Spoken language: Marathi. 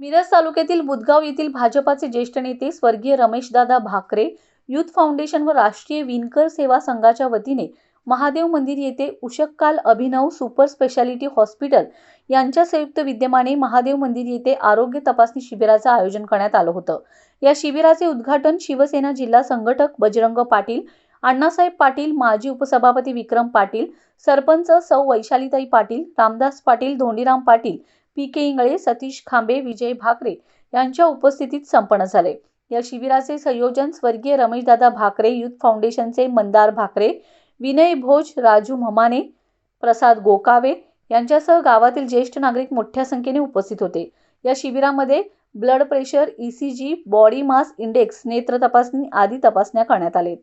मिरज तालुक्यातील बुदगाव येथील भाजपाचे ज्येष्ठ नेते स्वर्गीय रमेशदादा भाकरे युथ फाउंडेशन व राष्ट्रीय विणकर सेवा संघाच्या वतीने महादेव मंदिर येथे Ushakal Abhinav super speciality hospital यांच्या संयुक्त विद्यमाने महादेव मंदिर येथे आरोग्य तपासणी शिबिराचं आयोजन करण्यात आलं होतं. या शिबिराचे उद्घाटन शिवसेना जिल्हा संघटक बजरंग पाटील अण्णासाहेब पाटील माजी उपसभापती विक्रम पाटील सरपंच सौ वैशालीताई पाटील रामदास पाटील धोंडीराम पाटील पी के इंगळे सतीश खांबे विजय भाकरे यांच्या उपस्थितीत संपन्न झाले. या शिबिराचे संयोजन स्वर्गीय रमेशदादा भाकरे युथ फाउंडेशनचे मंदार भाकरे विनय भोज राजू म्हमाने प्रसाद गोकावे यांच्यासह गावातील ज्येष्ठ नागरिक मोठ्या संख्येने उपस्थित होते. या शिबिरामध्ये blood pressure E C G body mass index नेत्र तपासणी आदी तपासण्या करण्यात आले